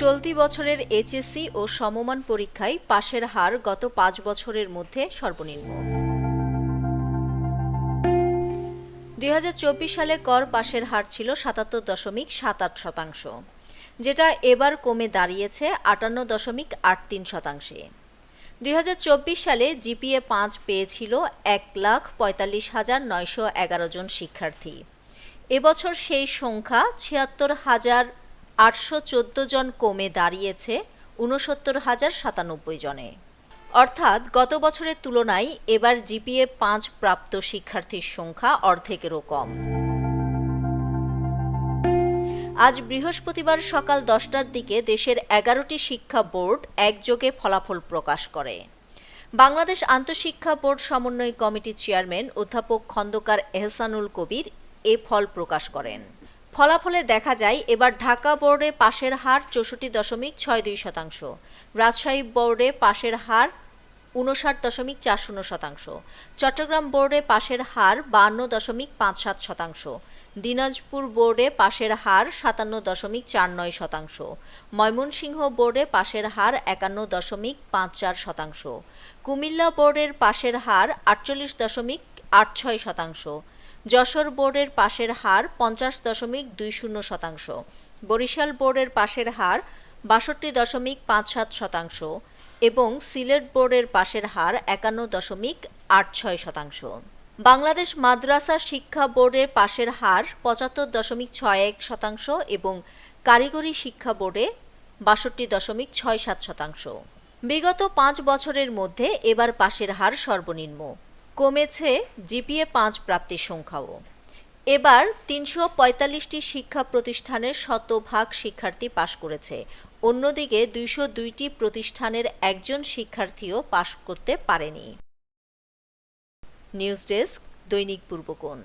চলতি বছরের এইচএসসি ও সমমান পরীক্ষায় পাশের হার গত পাঁচ বছরের মধ্যে সর্বনিম্ন। দুই সালে কর পাশের হার ছিল সাতাত্তর দশমিক সাত আট শতাংশ, যেটা এবার কমে দাঁড়িয়েছে আটান্ন দশমিক আট তিন শতাংশে। দুই হাজার চব্বিশ সালে জিপিএ পাঁচ পেয়েছিল এক লাখ পঁয়তাল্লিশ হাজার নয়শো এগারো জন শিক্ষার্থী। এবছর সেই সংখ্যা ছিয়াত্তর হাজার আটশো চোদ্দ জন কমে দাঁড়িয়েছে, ঊনসত্তর হাজার সাতানব্বই জনে। অর্থাৎ গত বছরের তুলনায় এবার জিপিএ পাঁচ প্রাপ্ত শিক্ষার্থীর সংখ্যা অর্ধেকেরও কম। আজ বৃহস্পতিবার সকাল দশটার দিকে দেশের এগারোটি শিক্ষা বোর্ড একযোগে ফলাফল প্রকাশ করে। বাংলাদেশ আন্তঃশিক্ষা বোর্ড সমন্বয় কমিটির চেয়ারম্যান অধ্যাপক খন্দকার এহসানুল কবির এ ফল প্রকাশ করেন। ফলাফলে দেখা যায়, এবার ঢাকা বোর্ডে পাশের হার চৌষট্টি দশমিক ছয় দুই শতাংশ, রাজশাহী বোর্ডে পাশের হার উনষাট দশমিক চার শূন্য শতাংশ, চট্টগ্রাম বোর্ডে পাশের হার বান্ন দশমিক পাঁচ সাত শতাংশ, দিনাজপুর বোর্ডে পাশের হার সাতান্ন দশমিক চার নয় শতাংশ, ময়মনসিংহ বোর্ডে পাশের হার একান্ন দশমিক পাঁচ চার শতাংশ, কুমিল্লা বোর্ডের পাশের হার আটচল্লিশ দশমিক আট ছয় শতাংশ যশোর বোর্ডের পাশের হার পঞ্চাশ দশমিক দুই শূন্য শতাংশ, বরিশাল বোর্ডের পাশের হার বাষট্টি দশমিক পাঁচ সাত শতাংশ এবং সিলেট বোর্ডের পাশের হার একান্ন দশমিক আট ছয় শতাংশ। বাংলাদেশ মাদ্রাসা শিক্ষা বোর্ডের পাশের হার পঁচাত্তর দশমিক ছয় এক শতাংশ এবং কারিগরি শিক্ষা বোর্ডে বাষট্টি দশমিক ছয় সাত শতাংশ। বিগত পাঁচ বছরের মধ্যে এবার পাশের হার সর্বনিম্ন। কমেছে জিপিএ পাঁচ প্রাপ্তির সংখ্যাও। এবার তিনশো পঁয়তাল্লিশটি শিক্ষা প্রতিষ্ঠানের শতভাগ শিক্ষার্থী পাশ করেছে। অন্যদিকে দুইশো দুইটি প্রতিষ্ঠানের একজন শিক্ষার্থীও পাশ করতে পারেনি। নিউজ ডেস্ক দৈনিক পূর্বকোণ।